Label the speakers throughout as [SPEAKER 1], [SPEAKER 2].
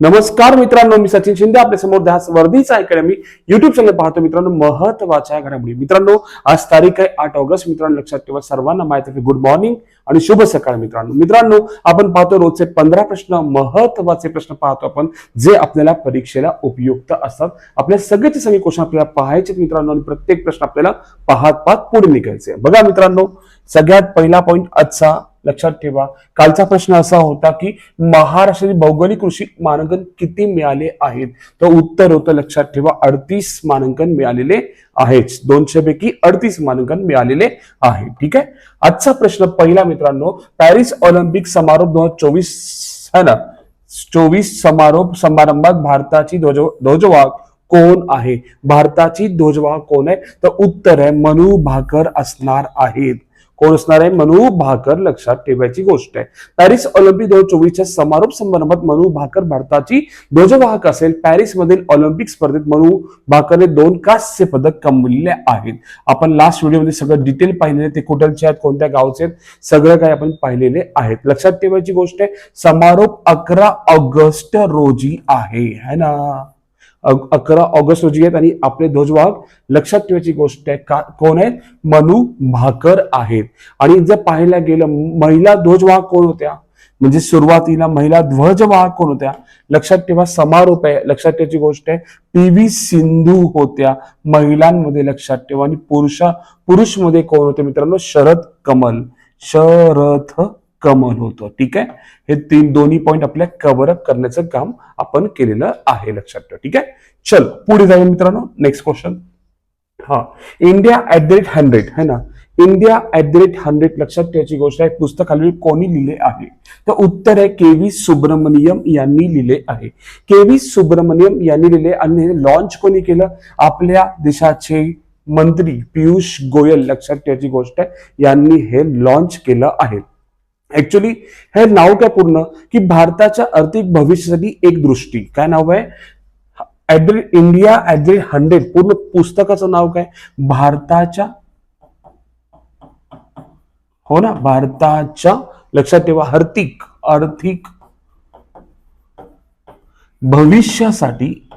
[SPEAKER 1] नमस्कार मित्रांनो मी सचिन शिंदे. आपल्यासमोर ध्यास वर्धीचा अकॅडमी युट्यूब चॅनल पाहतो मित्रांनो महत्त्वाच्या घडामोडी. मित्रांनो आज तारीख आहे आठ ऑगस्ट. मित्रांनो लक्षात ठेवा सर्वांना माहिती गुड मॉर्निंग आणि शुभ सकाळ मित्रांनो. मित्रांनो आपण पाहतो रोजचे पंधरा प्रश्न महत्त्वाचे प्रश्न पाहतो आपण जे आपल्याला परीक्षेला उपयुक्त असतात. आपल्या सगळेचे सगळे क्वेश्चन आपल्याला पाहायचे मित्रांनो आणि प्रत्येक प्रश्न आपल्याला पाहत पाहत पुढे निघायचे बघा मित्रांनो सगळ्यात पहिला पॉईंट आजचा लक्षात ठेवा. कालचा प्रश्न असा होता की महाराष्ट्रातील भौगोलिक कृषी मानांकन किती मिळाले आहेत? तर उत्तर होतं लक्षात ठेवा अडतीस मानांकन मिळालेले आहेच दोनशे पैकी अडतीस मानांकन मिळालेले आहे. ठीक आहे? आजचा प्रश्न पहिला मित्रांनो पॅरिस ऑलिम्पिक समारोप दोन हजार चोवीस है ना चोवीस समारोप समारंभात भारताची ध्वज ध्वजवाहक कोण आहे? भारताची ध्वजवाह कोण आहे? तर उत्तर आहे मनू भाकर असणार आहेत. कोण असणार आहे? मनु भाकर लक्षात ठेवायची गोष्ट आहे. पॅरिस ऑलिम्पिक दोन हजार चोवीसच्या समारोप समारंभात मनु भाकर भारताची ध्वजवाहक असेल. पॅरिस मधील ऑलिम्पिक स्पर्धेत मनु भाकरने दोन कांस्य पदक कमविले आहेत. आपण लास्ट व्हिडिओमध्ये सगळं डिटेल पाहिलेले ते कुठलचे आहेत? कोणत्या गावचे आहेत? सगळं काही आपण पाहिलेले आहेत. लक्षात ठेवायची गोष्ट आहे समारोप अकरा ऑगस्ट रोजी आहे. है ना? अकरा ऑगस्ट रोजी आहेत आणि आपले ध्वजवाहक लक्षात ठेवायची गोष्ट आहे का कोण आहेत मनू भाकर आहेत. आणि जर पाहायला गेलं महिला ध्वजवाहक कोण होत्या? म्हणजे सुरुवातीला महिला ध्वजवाहक कोण होत्या? लक्षात ठेवा समारोप आहे. लक्षात ठेवायची गोष्ट आहे पी व्ही सिंधू होत्या महिलांमध्ये लक्षात ठेवा. आणि पुरुषा पुरुषमध्ये कोण होते मित्रांनो? शरद कमल. शरथ कमन होतं. ठीक आहे? हे तीन दोन्ही पॉईंट आपल्या कव्हरअप करण्याचं काम आपण केलेलं आहे लक्षात ठेवा. ठीक आहे? चल पुढे जाऊया मित्रांनो. नेक्स्ट क्वेश्चन हा. India at the rate hundred है ना? India at the rate hundred लक्षात ठेवायची गोष्ट आहे. पुस्तकाखाली कोणी लिहिले आहे? तर उत्तर आहे के व्ही सुब्रमण्यम यांनी लिहिले आहे. के व्ही सुब्रमण्यम यांनी लिहिले आणि लॉन्च कोणी केलं? आपल्या देशाचे मंत्री पियुष गोयल लक्षात ठेवायची गोष्ट आहे. यांनी हे लॉन्च केलं आहे. ऍक्च्युली हे नाव काय पूर्ण? की भारताच्या आर्थिक भविष्यासाठी एक दृष्टी. काय नाव आहे? At India at the hundred पूर्ण पुस्तकाचं नाव काय? भारताच्या हो ना? भारताच्या लक्षात ठेवा. आर्थिक आर्थिक भविष्यासाठी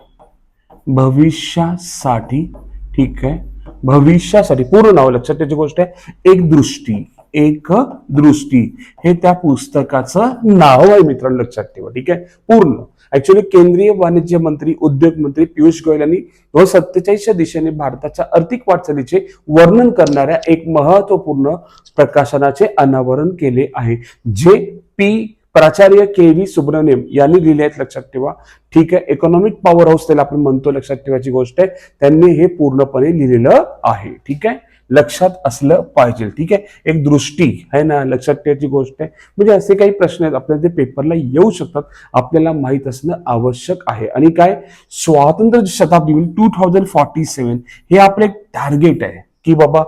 [SPEAKER 1] भविष्यासाठी ठीक आहे. भविष्यासाठी पूर्ण नाव लक्षात ठेवायची गोष्ट आहे. एक दृष्टी. एक दृष्टी. हे त्या पुस्तकाचं नाव आहे मित्रांनो लक्षात ठेवा. ठीक आहे? पूर्ण. ऍक्च्युली केंद्रीय वाणिज्य मंत्री उद्योग मंत्री पियुष गोयल यांनी दोन सत्तेचाळीसच्या दिशेने भारताच्या आर्थिक वाटचालीचे वर्णन करणाऱ्या एक महत्त्वपूर्ण प्रकाशनाचे अनावरण केले आहे. जे पी प्राचार्य के व्ही सुब्रमण्यम यांनी लिहिले आहेत लक्षात ठेवा. ठीक आहे? इकॉनॉमिक पॉवर हाऊस त्याला आपण म्हणतो लक्षात ठेवायची गोष्ट आहे. त्यांनी हे पूर्णपणे लिहिलेलं आहे. ठीक आहे? लक्षात असलं पाहिजे. ठीक आहे? एक दृष्टी आहे ना लक्षात ठेवायची गोष्ट आहे. म्हणजे असे काही प्रश्न आहेत आपल्याला ते पेपरला येऊ शकतात. आपल्याला माहीत असणं आवश्यक आहे. आणि काय? स्वातंत्र्य शताब्दी टू थाउजंड फॉर्टी सेवन हे आपलं एक टार्गेट आहे. की बाबा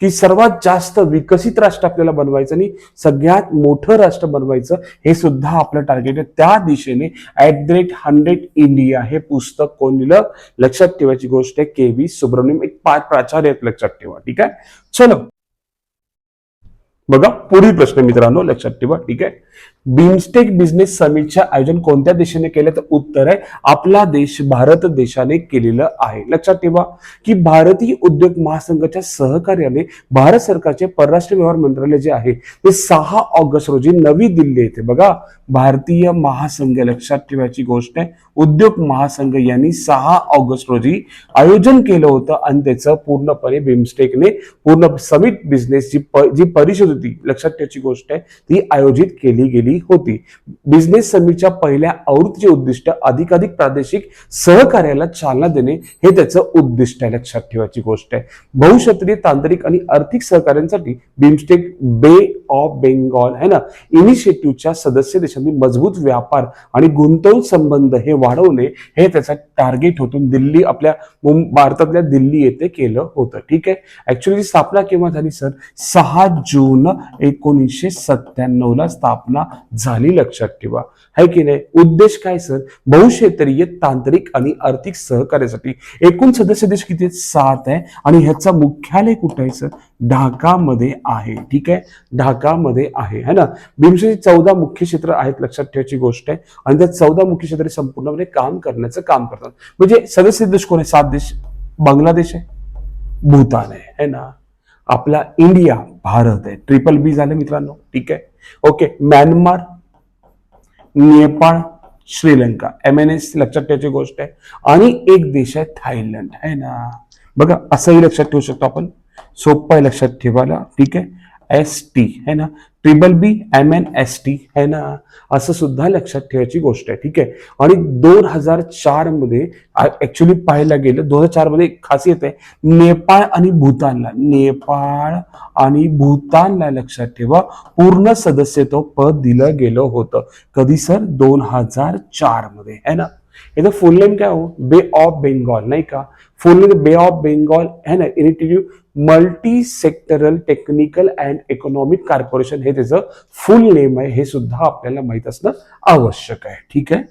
[SPEAKER 1] की सर्वात जास्त विकसित राष्ट्र आपल्याला बनवायचं आणि सगळ्यात मोठं राष्ट्र बनवायचं हे सुद्धा आपलं टार्गेट आहे. त्या दिशेने at the rate hundred India हे पुस्तक कोण लिहिलं? लक्षात ठेवायची गोष्ट आहे के व्ही सुब्रमण्यम. एक पाच प्राचार्य आहेत लक्षात ठेवा. ठीक आहे? चलो. बघा पुढील प्रश्न मित्रांनो लक्षात ठेवा ठीक आहे? बिमस्टेक बिझनेस समिटचे आयोजन कोणत्या देशाने केलं? तर उत्तर आहे आपला देश भारत देशाने केलेलं आहे. लक्षात ठेवा की भारतीय उद्योग महासंघाच्या सहकार्याने भारत सरकारचे परराष्ट्र व्यवहार मंत्रालय जे आहे ते सहा ऑगस्ट रोजी नवी दिल्ली येथे बघा भारतीय महासंघ लक्षात ठेवायची गोष्ट आहे उद्योग महासंघ यांनी सहा ऑगस्ट रोजी आयोजन केलं होतं आणि त्याचं पूर्णपणे बिमस्टेकने पूर्ण समिट बिझनेस जी जी परिषद होती. लक्षात ठेवायची गोष्ट आहे ती आयोजित केली गेली होती. बिझनेस समिटच्या पहिल्या आवृत्तीचे उद्दिष्ट अधिकाधिक प्रादेशिक सहकार्याला चालना देणे हे त्याचं उद्दिष्ट आहे. लक्षात ठेवायची गोष्ट आहे. बहुक्षत्रीय तांत्रिक आणि आर्थिक सहकार्यांसाठी बिमस्टेक बे ऑफ बेंगॉल है ना? इनिशिएटिव्हच्या सदस्य देशांनी मजबूत व्यापार आणि गुंतवणूक संबंध हे वाढवणे हे त्याचा टार्गेट होतून दिल्ली आपल्या भारतातल्या दिल्ली येथे केलं होतं. ठीक आहे? ऍक्च्युली स्थापना केव्हा झाली सर सहा जून पूर्ण एकोणीसशे सत्त्याण्णवला स्थापना झाली. लक्षात ठेवा. है की नाही? उद्देश काय सर? बहुक्षेत्रीय तांत्रिक आणि आर्थिक सहकार्यासाठी. एकूण सदस्य देश किती सात आहे. आणि ह्याचा मुख्यालय कुठे आहे सर? ढाकामध्ये आहे. ठीक आहे? ढाकामध्ये आहे. है ना? बिमशेचे चौदा मुख्य क्षेत्र आहेत लक्षात ठेवायची गोष्ट आहे. आणि त्या चौदा मुख्य क्षेत्र संपूर्णपणे काम करण्याचं काम करतात. म्हणजे सदस्य देश कोण आहे? सात देश. बांगलादेश आहे. भूतान आहे. है ना? आपला इंडिया भारत आहे. ट्रिपल बी झालं मित्रांनो. ठीक आहे? Okay Myanmar Nepal Sri Lanka. M N S लक्षात ठेवायची गोष्ट आहे. आणि एक देश आहे थायलंड. आहे ना? बघा असंही लक्षात ठेवू शकतो आपण. सोपं आहे लक्षात ठेवायला. ठीक आहे? एस टी है ना? Triple B M N S T है ना? असं सुद्धा लक्षात ठेवायची गोष्ट आहे ठीक आहे? आणि दोन हजार चारमध्ये ऍक्च्युली पाहायला गेलं दोन हजार चारमध्ये खासियत आहे नेपाळ आणि भूतानला. नेपाळ आणि भूतानला लक्षात ठेवा पूर्ण सदस्यत्व पद दिलं गेलं होतं. कधी सर? दोन हजार चारमध्ये है ना? याचं फुल नेम काय हो? बे ऑफ बेंगॉल नाही का? Full name Bay of Bengal है ना? Initiative multi sectoral technical and economic corporation हे त्याचं फुल नेम आहे हे सुद्धा आपल्याला माहीत असणं आवश्यक आहे. ठीक आहे?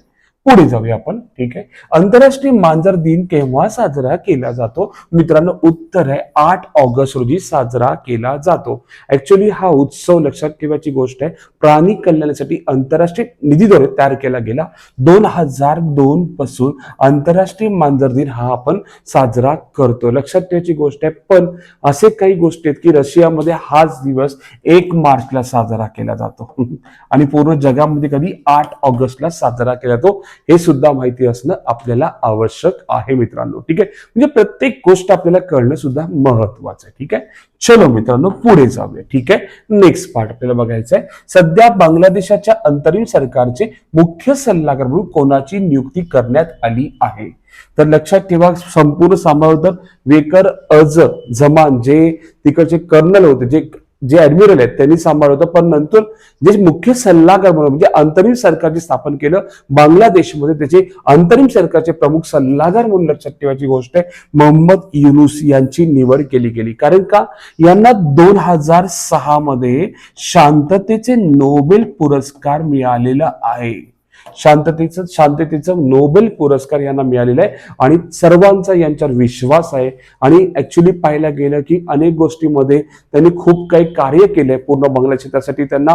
[SPEAKER 1] पुढे जाऊया आपण ठीक आहे? आंतरराष्ट्रीय मांजर दिन केव्हा साजरा केला जातो? मित्रांनो उत्तर आहे आठ ऑगस्ट रोजी साजरा केला जातो. ऍक्च्युली हा उत्सव लक्षात ठेवायची गोष्ट आहे प्राणी कल्याणासाठी आंतरराष्ट्रीय निधीद्वारे तयार केला गेला. दोन हजार दोन पासून आंतरराष्ट्रीय मांजर दिन हा आपण साजरा करतो. लक्षात ठेवायची गोष्ट आहे पण असे काही गोष्टी आहेत की रशियामध्ये हाच दिवस एक मार्चला साजरा केला जातो. आणि पूर्ण जगामध्ये कधी आठ ऑगस्टला साजरा केला जातो? हे सुद्धा माहिती असणं आपल्याला आवश्यक आहे मित्रांनो. ठीक आहे? म्हणजे प्रत्येक गोष्ट आपल्याला कळणं सुद्धा महत्वाचं आहे. ठीक आहे? चलो मित्रांनो पुढे जाऊया. ठीक आहे? नेक्स्ट पार्ट आपल्याला बघायचं आहे. सध्या बांगलादेशाच्या अंतरिम सरकारचे मुख्य सल्लागार म्हणून कोणाची नियुक्ती करण्यात आली आहे? तर लक्षात ठेवा संपूर्ण सांभाळतं वेकर अज जमान जे तिकडचे कर्नल होते जे जे ऍडमिरल आहेत त्यांनी सांभाळलं होतं. पण नंतर जे मुख्य सल्लागार म्हणून म्हणजे अंतरिम सरकारचे स्थापन केलं बांगलादेशमध्ये त्याचे अंतरिम सरकारचे प्रमुख सल्लागार म्हणून लक्षात ठेवायची गोष्ट आहे मोहम्मद युनुस यांची निवड केली गेली. कारण का? यांना दोन हजार सहा मध्ये शांततेचे नोबेल पुरस्कार मिळालेला आहे. शांततेचं शांततेचं नोबेल पुरस्कार यांना मिळालेला आहे. आणि सर्वांचा यांच्यावर विश्वास आहे. आणि ऍक्च्युली पाहायला गेलं की अनेक गोष्टीमध्ये त्यांनी खूप काही कार्य केलंय पूर्ण बांगला क्षेत्रासाठी त्यांना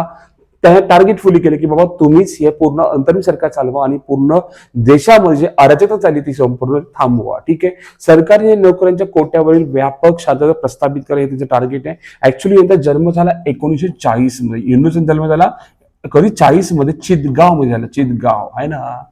[SPEAKER 1] त्या टार्गेट फुली केलं की बाबा तुम्हीच हे पूर्ण अंतरिम सरकार चालवा आणि पूर्ण देशामध्ये जे अराजकता चालली ती संपूर्ण थांबवा. ठीक आहे? सरकारी नोकऱ्यांच्या कोट्यावरील व्यापक शांतता प्रस्थापित करा हे त्याचं टार्गेट आहे. ऍक्च्युली यांचा जन्म झाला एकोणीसशे चाळीसमध्ये. युनुसचा जन्म झाला कधी चाळीसमध्ये चितगावमध्ये झालं चितगाव. आहे ना?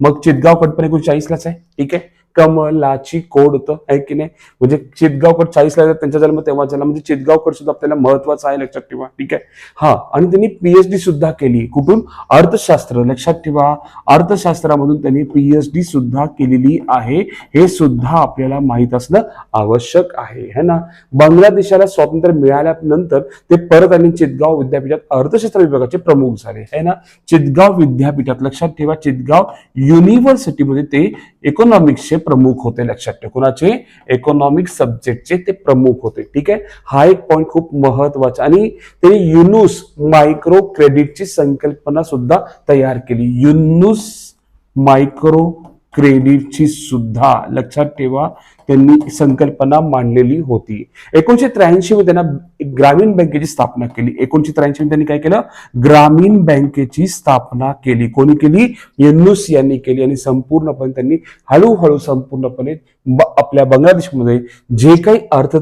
[SPEAKER 1] मग चितगाव कट पण एकोणीशे चाळीसलाच आहे. ठीक आहे? कमलाची कोड होतं आहे की नाही? म्हणजे चितगावकर चाळीसला त्यांचा जन्म तेव्हा झाला. म्हणजे चितगावकर सुद्धा आपल्याला महत्त्वाचा आहे लक्षात ठेवा. ठीक आहे? हा आणि त्यांनी पीएचडी सुद्धा केली. कुठून? अर्थशास्त्र. लक्षात ठेवा. अर्थशास्त्रामधून त्यांनी पीएचडी सुद्धा केलेली आहे. हे सुद्धा आपल्याला माहीत असणं आवश्यक आहे. है ना? बांगलादेशाला स्वातंत्र्य मिळाल्यानंतर ते परत आणि चितगाव विद्यापीठात अर्थशास्त्र विभागाचे प्रमुख झाले. है ना? चितगाव विद्यापीठात लक्षात ठेवा चितगाव युनिव्हर्सिटीमध्ये ते इकॉनॉमिक्सचे प्रमुख होते लक्षात ठेवा. कुणाचे? इकॉनॉमिक सब्जेक्टचे ते प्रमुख होते. ठीक आहे? हा एक पॉईंट खूप महत्त्वाचा आणि ते युनुस मायक्रो क्रेडिटची संकल्पना सुद्धा तयार केली. युनुस मायक्रो क्रेडिटची सुद्धा लक्षात ठेवा. त्यांनी संकल्पना मांडलेली होती. एकोणीशे त्र्याऐंशी मध्ये त्यांना ग्रामीण बँकेची स्थापना केली. एकोणीशे त्र्याऐंशी मध्ये त्यांनी काय केलं? ग्रामीण बँकेची स्थापना केली. कोणी केली? युनुस यांनी केली. आणि संपूर्णपणे त्यांनी हळूहळू संपूर्णपणे आपल्या बांगलादेशमध्ये जे काही अर्थ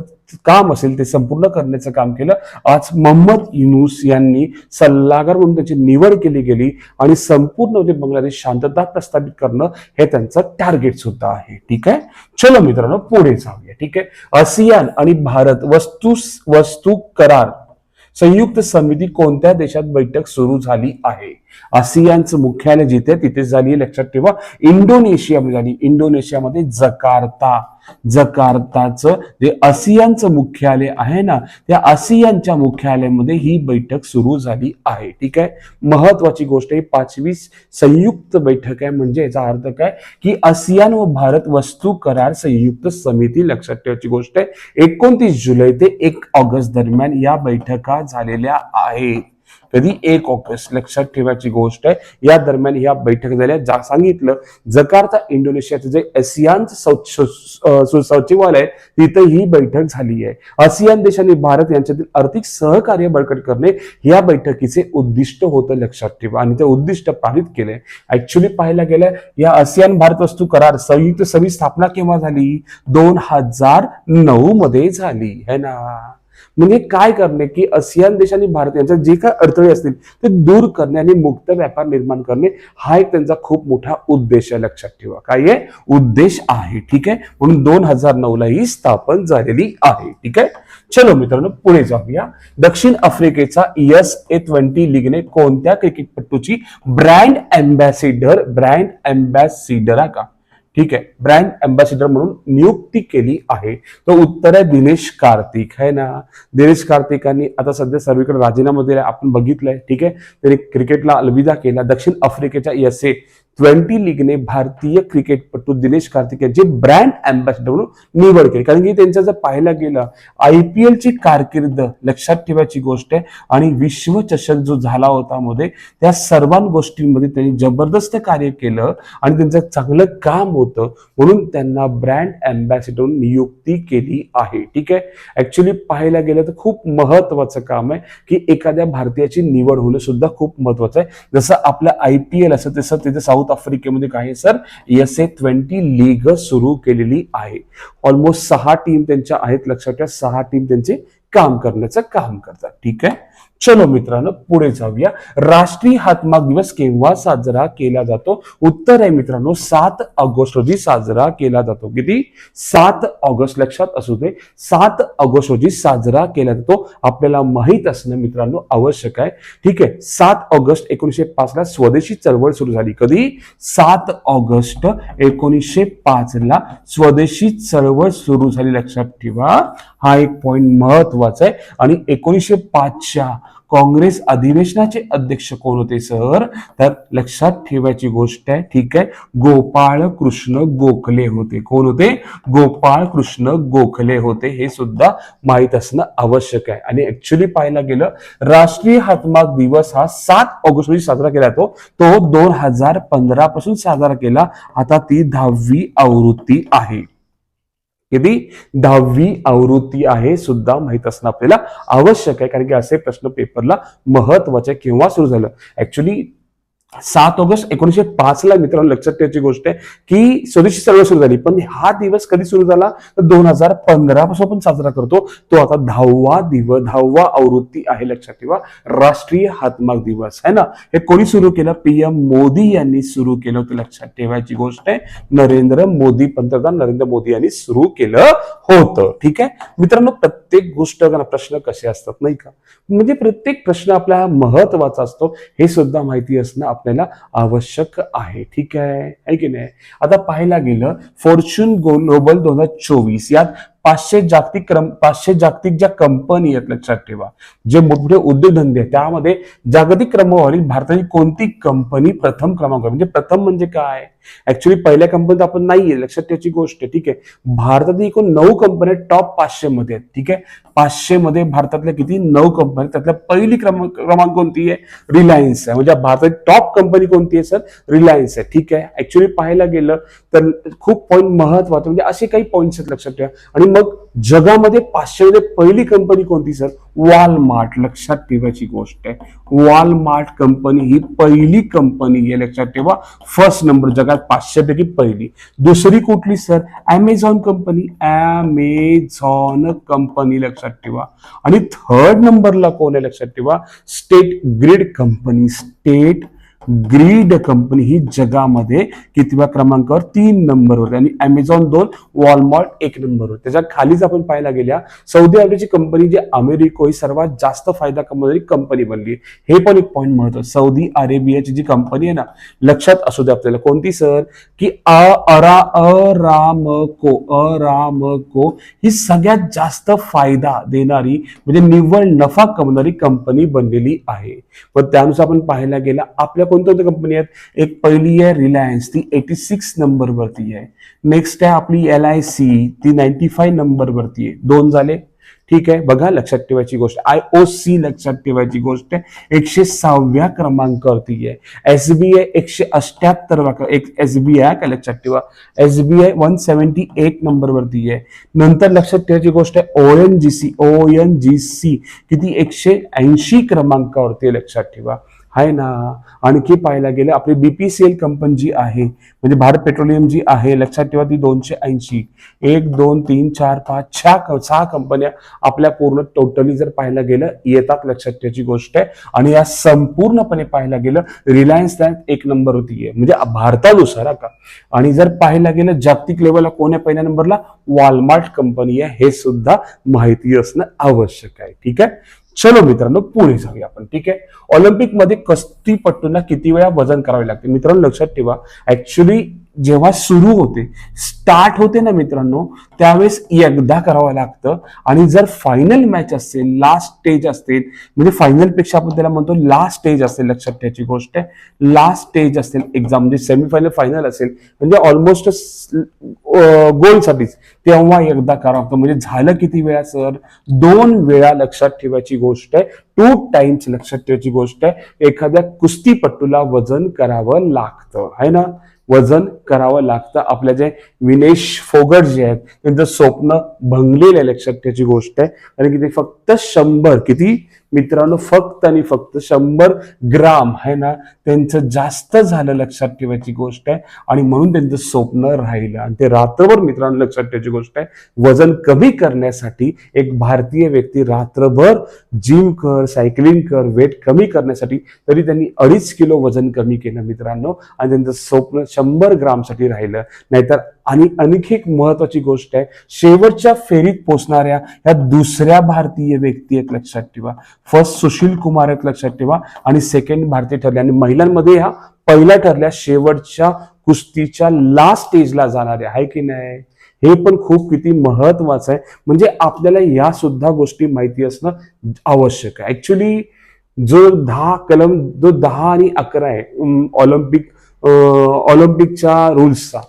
[SPEAKER 1] काम असेल ते संपूर्ण करण्याचं काम केलं. आज मोहम्मद युनुस यांनी सल्लागार म्हणून त्याची निवड केली गेली आणि संपूर्ण म्हणजे बांगलादेश शांतता प्रस्थापित करणं हे त्यांचं टार्गेट सुद्धा आहे. ठीक आहे? चलो मित्रांनो पुढे जाऊया. ठीक आहे? आसियान आणि भारत वस्तू वस्तू करार संयुक्त समिती कोणत्या देशात बैठक सुरू झाली आहे? आसियानचं मुख्यालय जिथे तिथे झाली लक्षात ठेवा. इंडोनेशियामध्ये झाली. इंडोनेशियामध्ये जकार्ता जकार्ताचं जे आसियानचं मुख्यालय आहे ना त्या आसियानच्या मुख्यालयामध्ये ही बैठक सुरू झाली आहे. ठीक आहे? महत्वाची गोष्ट ही पाचवी संयुक्त बैठक आहे म्हणजे याचा अर्थ काय? की आसियान व भारत वस्तू करार संयुक्त समिती लक्षात ठेवायची गोष्ट आहे एकोणतीस जुलै ते एक ऑगस्ट दरम्यान या बैठका झालेल्या आहेत. कधी एक ऑगस्ट लक्षात ठेवायची गोष्ट आहे. या दरम्यान या बैठक झाल्या. जा सांगितलं जकार्ता इंडोनेशियाचं जे आसियान सचिवालय आहे, तिथं ही बैठक झाली आहे. आसियान देश आणि भारत यांच्यातील आर्थिक सहकार्य बळकट करणे या बैठकीचे उद्दिष्ट होतं लक्षात ठेवा. आणि ते उद्दिष्ट पारित केले ऍक्च्युली पाहायला गेलं या आसियान भारत वस्तू करार संयुक्त सभेची स्थापना केव्हा झाली? दोन हजार नऊ मध्ये झाली. है ना? म्हणजे काय करणे की आसियान देश आणि भारत यांच्या जे काय अडथळे असतील ते दूर करणे आणि मुक्त व्यापार निर्माण करणे हा एक त्यांचा खूप मोठा उद्देश आहे लक्षात ठेवा. काय आहे? उद्देश आहे. ठीक आहे? म्हणून दोन हजार नऊ ला ही स्थापन झालेली आहे. ठीक आहे? चलो मित्रांनो पुढे जाऊया. दक्षिण आफ्रिकेचा एस ए ट्वेंटी लीगने कोणत्या क्रिकेटपटूची ब्रँड अँबॅसिडर ब्रँड अँबॅसिडर का? ठीक आहे. ब्रँड अँबॅसिडर म्हणून नियुक्ती केली आहे. तो उत्तर आहे दिनेश कार्तिक आहे ना? दिनेश कार्तिकांनी आता सध्या सर्वीकडे राजीनामा दिला आपण बघितलंय ठीक आहे? त्यांनी क्रिकेटला अलविदा केला. दक्षिण आफ्रिकेच्या एस ए ट्वेंटी लीगने भारतीय क्रिकेटपटू दिनेश कार्तिक यांची ब्रँड अँबॅसिडर म्हणून निवड केली. कारण की त्यांचा जर पाहायला गेलं आय पी एलची कारकीर्द लक्षात ठेवायची गोष्ट आहे आणि विश्वचषक जो झाला होता मध्ये त्या सर्व गोष्टींमध्ये त्यांनी जबरदस्त कार्य केलं आणि त्यांचं चांगलं काम होतं म्हणून त्यांना ब्रँड अँबॅसिडर नियुक्ती केली आहे. ठीक आहे? ऍक्च्युली पाहायला गेलं तर खूप महत्वाचं काम आहे की एखाद्या भारतीयाची निवड होणं सुद्धा खूप महत्वाचं आहे. जसं आपलं आय पी एल असं तसं तिथे साऊथ आफ्रिकेमध्ये काय आहे sir? S A twenty league सुरू केलेली आहे. ऑलमोस्ट सहा टीम त्यांच्या आहेत लक्षात ठेवा सहा टीम त्यांचे काम करण्याचं काम करतात. ठीक आहे? चलो मित्रांनो पुढे जाऊया. राष्ट्रीय हातमाग दिवस केव्हा साजरा केला जातो? उत्तर आहे मित्रांनो सात ऑगस्ट रोजी साजरा केला जातो. किती? सात ऑगस्ट लक्षात असू दे. सात ऑगस्ट रोजी साजरा केला जातो. आपल्याला माहीत असणं मित्रांनो आवश्यक आहे. ठीक आहे सात ऑगस्ट एकोणीसशे पाच ला स्वदेशी चळवळ सुरू झाली. कधी? सात ऑगस्ट एकोणीसशे पाच ला स्वदेशी चळवळ सुरू झाली. लक्षात ठेवा. हा एक पॉइंट महत्त्वाचा आहे. आणि एकोणीसशे पाचच्या काँग्रेस अधिवेशनाचे अध्यक्ष कोण होते सर? तर लक्षात ठेवायची गोष्ट आहे ठीक आहे? गोपाळ कृष्ण गोखले होते. कोण होते? गोपाळ कृष्ण गोखले होते. हे सुद्धा माहीत असणं आवश्यक आहे. आणि ऍक्च्युली पाहायला गेलं राष्ट्रीय हातमाग दिवस हा सात ऑगस्ट रोजी साजरा केला जातो. तो दोन हजार पंधरा पासून साजरा केला. आता ती दहावी आवृत्ती आहे. किती दहावी आवृत्ती आहे सुद्धा माहीत असणं आपल्याला आवश्यक आहे. कारण की असे प्रश्न पेपरला महत्त्वाचे केव्हा सुरू झालं. ऍक्च्युली सात ऑगस्ट एकोणीसशे पाच ला मित्रांनो लक्षात ठेवायची गोष्ट आहे की स्वदेशी चळवळ सुरू झाली. पण हा दिवस कधी सुरू झाला? तर दोन हजार पंधरा पासून आपण साजरा करतो. तो आता दहावा दिवस दहावा आवृत्ती आहे लक्षात ठेवा. राष्ट्रीय हातमाग दिवस है ना? हे कोणी सुरू केलं? पीएम मोदी यांनी सुरू केलं होतं लक्षात ठेवायची गोष्ट आहे. नरेंद्र मोदी पंतप्रधान नरेंद्र मोदी यांनी सुरू केलं होतं. ठीक आहे? मित्रांनो प्रत्येक गोष्ट प्रश्न कसे असतात नाही का? म्हणजे प्रत्येक प्रश्न आपला महत्त्वाचा असतो हे सुद्धा माहिती असणं आपल्याला आवश्यक आहे. ठीक आहे? है की नाही? आता पाहायला गेलं फॉर्च्यून ग्लोबल दोन हजार चोवीस यात पाचशे जागतिक क्रम पाचशे जागतिक ज्या कंपनी आहेत लक्षात ठेवा. जे मोठमोठे उद्योगधंदे आहेत त्यामध्ये जागतिक क्रमवारीत भारताची कोणती कंपनी प्रथम क्रमांक म्हणजे प्रथम म्हणजे काय? ऍक्च्युली पहिल्या कंपनीत आपण नाहीये लक्षात ठेवायची गोष्ट आहे ठीक आहे. भारतातील एकूण नऊ कंपन्या टॉप पाचशे मध्ये आहेत ठीक आहे. पाचशे मध्ये भारतातल्या किती? नऊ कंपनी त्यातल्या पहिली क्रमांक क्रमांक कोणती आहे? रिलायन्स आहे. म्हणजे भारताची टॉप कंपनी कोणती आहे सर? रिलायन्स आहे ठीक आहे. ऍक्च्युली पाहायला गेलं तर खूप पॉईंट महत्वाचं म्हणजे असे काही पॉईंट्स आहेत लक्षात ठेवा. आणि मग जगामध्ये पाचशे पहिली कंपनी कोणती सर वॉलमार्ट लक्षात ठेवायची गोष्ट आहे. वॉलमार्ट कंपनी ही पहिली कंपनी आहे. लक्षात ठेवा. फर्स्ट नंबर जगात पाचशे पैकी पहिली. दुसरी कुठली sir Amazon company Amazon company लक्षात ठेवा. आणि थर्ड नंबरला कोण आहे? लक्षात ठेवा. State grid company state grid company ही जगामध्ये कितव्या क्रमांकावर? तीन नंबरवर आणि अमेझॉन दोन वॉलमार्ट एक नंबरवर त्याच्या खालीच आपण पाहायला गेल्या सौदी अरेबियाची कंपनी जी अमेरिको ही सर्वात जास्त फायदा कमवणारी कंपनी बनली. हे पण एक पॉईंट म्हणतो सौदी अरेबियाची जी कंपनी आहे ना लक्षात असू दे आपल्याला. कोणती सर की अ अरा अरामको अरामको ही सगळ्यात जास्त फायदा देणारी म्हणजे निव्वळ नफा कमवणारी कंपनी बनलेली आहे. पण त्यानुसार आपण पाहायला गेला आपल्या कोणत्या कोणत्या कंपनी आहेत? एक पहिली आहे रिलायन्स ती एटी सिक्स नंबरवरती आहे. नेक्स्ट आहे आपली एल आय सी ती नाईन्टी फाय नंबरवरती आहे. दोन झाले. ठीक आहे. बघा लक्षात ठेवायची गोष्ट. आय ओ सी लक्षात ठेवायची गोष्ट आहे. एकशे सहाव्या क्रमांकावरती आहे. एस बी आय एकशे अठ्याहत्तर एक एस बी आय का लक्षात ठेवा. S B I one seventy eight नंबरवरती आहे. नंतर लक्षात ठेवायची गोष्ट आहे O N G C O N G C किती? एकशे ऐंशी क्रमांकावरती आहे, लक्षात ठेवा. आहे ना. आणखी पाहायला गेलं आपली बीपीसीएल कंपनी जी आहे म्हणजे भारत पेट्रोलियम जी आहे लक्षात ठेवा ती दोनशे ऐंशी. एक दोन तीन चार पाच सहा सहा कंपन्या आपल्या पूर्ण टोटली जर पाहायला गेलं येतात लक्षात ठेवायची गोष्ट आहे. आणि या संपूर्णपणे पाहायला गेलं रिलायन्स त्यात एक नंबर होती आहे म्हणजे भारतानुसार का? आणि जर पाहायला गेलं जागतिक लेवलला कोण आहे पहिल्या नंबरला वॉलमार्ट कंपनी आहे हे सुद्धा माहिती असणं आवश्यक आहे ठीक आहे? चलो मित्रांनो पुढे जाऊया आपण. ठीक आहे? ऑलिम्पिकमध्ये कस्तीपट्टूंना किती वेळा वजन करावे लागते? मित्रांनो लक्षात ठेवा. ऍक्च्युली जेव्हा सुरू होते स्टार्ट होते ना मित्रांनो त्यावेळेस एकदा करावं लागतं. आणि जर फायनल मॅच असेल लास्ट स्टेज असतील म्हणजे फायनलपेक्षा आपण त्याला म्हणतो लास्ट स्टेज असेल लक्षात ठेवायची गोष्ट आहे. लास्ट स्टेज असेल एक्झाम म्हणजे सेमीफायनल फायनल असेल म्हणजे ऑलमोस्ट गोलसाठीच तेव्हा एकदा करावं लागतं. म्हणजे झालं किती वेळा सर दोन वेळा लक्षात ठेवायची गोष्ट आहे. टू टाइम्स लक्षात ठेवायची गोष्ट आहे. एखाद्या कुस्तीपट्टूला वजन करावं लागतं. आहे ना? वजन करावं लागतं. आपल्या जे विनेश फोगट जे आहेत त्यांचं स्वप्न भंगलेलं आहे लक्षात ठेवायची गोष्ट आहे. कारण की ते फक्त शंभर किती? मित्रांनो फक्त आणि फक्त शंभर ग्राम आहे ना त्यांचं जास्त झालं लक्षात ठेवायची गोष्ट आहे. आणि म्हणून त्यांचं स्वप्न राहिलं. आणि ते रात्रभर मित्रांनो लक्षात ठेवायची गोष्ट आहे वजन कमी करण्यासाठी एक भारतीय व्यक्ती रात्रभर जिम कर सायकलिंग कर वेट कमी करण्यासाठी तरी त्यांनी अडीच किलो वजन कमी केलं मित्रांनो. आणि त्यांचं स्वप्न शंभर ग्रामसाठी राहिलं. नाहीतर आणि आणखी एक महत्वाची गोष्ट आहे शेवटच्या फेरीत पोचणाऱ्या ह्या दुसऱ्या भारतीय व्यक्ती आहेत लक्षात ठेवा. फर्स्ट सुशील कुमार आहेत लक्षात ठेवा आणि सेकंड भारतीय ठरले. आणि महिलांमध्ये ह्या पहिल्या ठरल्या शेवटच्या कुस्तीच्या लास्ट स्टेजला जाणाऱ्या. आहे की नाही? हे पण खूप किती महत्वाचं आहे. म्हणजे आपल्याला या सुद्धा गोष्टी माहिती असणं आवश्यक आहे. ऍक्च्युली जो दहा कलम जो दहा आणि अकरा आहे ऑलिम्पिक ऑलिम्पिकच्या रूल्सचा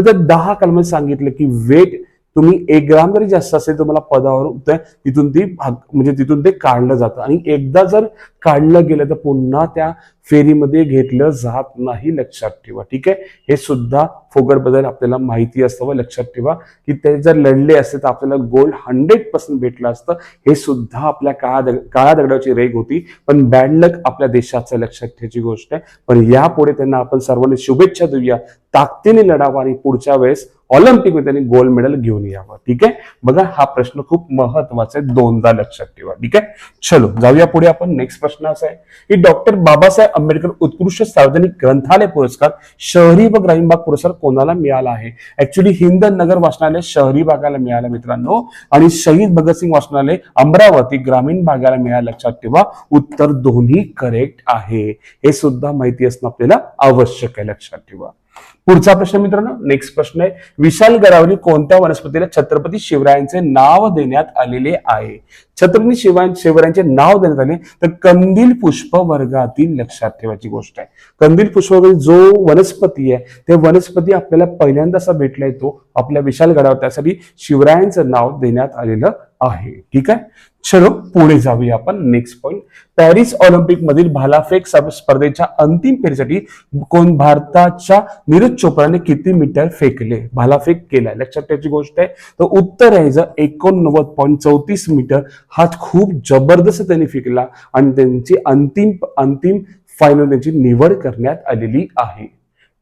[SPEAKER 1] तर त्या दहा कलमात सांगितलं की वेट तुम्ही एक ग्राम जरी जास्त असेल तुम्हाला पदावर तिथून ती भाग म्हणजे तिथून ते काढलं जातं. आणि एकदा जर काढलं गेलं तर पुन्हा त्या फेरीमध्ये घेतलं जात नाही लक्षात ठेवा. ठीक आहे? हे सुद्धा फोगटबद्दल आपल्याला माहिती असतं लक्षात ठेवा. की ते जर लढले असते तर आपल्याला गोल्ड हंड्रेड पर्सेंट भेटलं असतं. हे सुद्धा आपल्या काळा दग काळ्या दगडाची रेग होती. पण बॅड लक आपल्या देशाचं लक्षात ठेवायची गोष्ट आहे. पण यापुढे त्यांना आपण सर्वांनी शुभेच्छा देऊया. ताकदीने लढावा आणि पुढच्या वेळेस ऑलिम्पिक त्यांनी गोल्ड मेडल घेऊन यावं. ठीक आहे? बघा हा प्रश्न खूप महत्त्वाचा आहे. दोनदा लक्षात ठेवा. ठीक आहे? चलो जाऊया पुढे आपण. नेक्स्ट प्रश्न असा आहे. की डॉक्टर बाबासाहेब आंबेडकर उत्कृष्ट सार्वजनिक ग्रंथालय पुरस्कार शहरी व ग्रामीण भाग पुरस्कार कोणाला मिळाला आहे? ऍक्च्युली हिंद नगर वाचनालय शहरी भागाला मिळाला मित्रांनो. आणि शहीद भगतसिंग वाचनालय अमरावती ग्रामीण भागाला मिळाला. लक्षात ठेवा उत्तर दोन्ही करेक्ट आहे. हे सुद्धा माहिती असणं आपल्याला आवश्यक आहे. लक्षात ठेवा. पुढचा प्रश्न मित्रांनो नेक्स्ट प्रश्न आहे. विशाल गडावरी कोणत्या वनस्पतीला छत्रपती शिवरायांचे नाव देण्यात आलेले आहे? छत्रपती शिवाय शिवरायांचे नाव देण्यात आले तर कंदील पुष्प वर्गातील लक्षात ठेवायची गोष्ट आहे. कंदील पुष्प जो वनस्पती आहे ते वनस्पती आपल्याला पहिल्यांदा असा भेटला येतो आपल्या विशाल गडावर त्यासाठी शिवरायांचं नाव देण्यात आलेलं आहे. ठीक आहे? चलो पुढे जाऊया आपण. नेक्स्ट पॉईंट पॅरिस ऑलिम्पिक मधील भालाफेक स्पर्धेच्या अंतिम फेरीसाठी कोण भारताच्या नीरज चोप्राने किती मीटर फेकले? भालाफेक केलाय. लक्षात त्याची गोष्ट आहे. तर उत्तर आहे जर एकोणनव्वद पॉईंट चौतीस मीटर हा खूप जबरदस्त त्यांनी फेकला आणि त्यांची अंतिम अंतिम फायनल त्यांची निवड करण्यात आलेली आहे.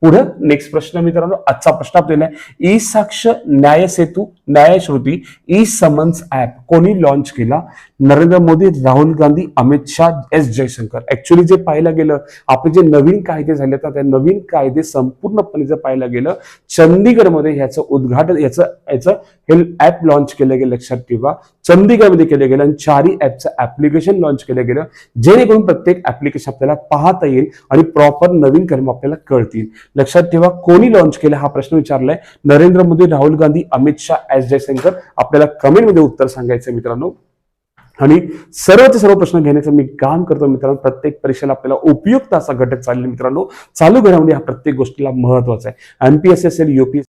[SPEAKER 1] पुढे नेक्स्ट प्रश्न मित्रांनो आजचा प्रश्न आपल्याला आहे. E Sakshya Nyaya Setu Nyayashruti e summons app कोणी लॉन्च केला? नरेंद्र मोदी राहुल गांधी अमित शाह एस जयशंकर. ऍक्च्युली जे पाहायला गेलं आपले जे नवीन कायदे झाले तर त्या नवीन कायदे संपूर्णपणे जर पाहायला गेलं चंदीगडमध्ये ह्याचं उद्घाटन याचं याचं हे ऍप लॉन्च केलं गेलं लक्षात ठेवा. चंदीगडमध्ये केलं गेलं आणि चारही ऍपचं ऍप्लिकेशन लॉन्च केलं गेलं. जेणेकरून प्रत्येक ऍप्लिकेशन आपल्याला पाहता येईल आणि प्रॉपर नवीन कर्म आपल्याला कळतील. लक्षात ठेवा कोणी लॉन्च केलं हा प्रश्न विचारलाय. नरेंद्र मोदी राहुल गांधी अमित शाह एस जयशंकर. आपल्याला कमेंटमध्ये उत्तर सांगायचं मित्रांनो. आणि सर्वचे सर्व प्रश्न घेण्याचं मी काम करतो मित्रांनो. प्रत्येक परीक्षेला आपल्याला उपयुक्त असा घटक चालेल मित्रांनो. चालू घडामध्ये हा प्रत्येक गोष्टीला महत्त्वाचा आहे. एमपीएससी असेल युपीएस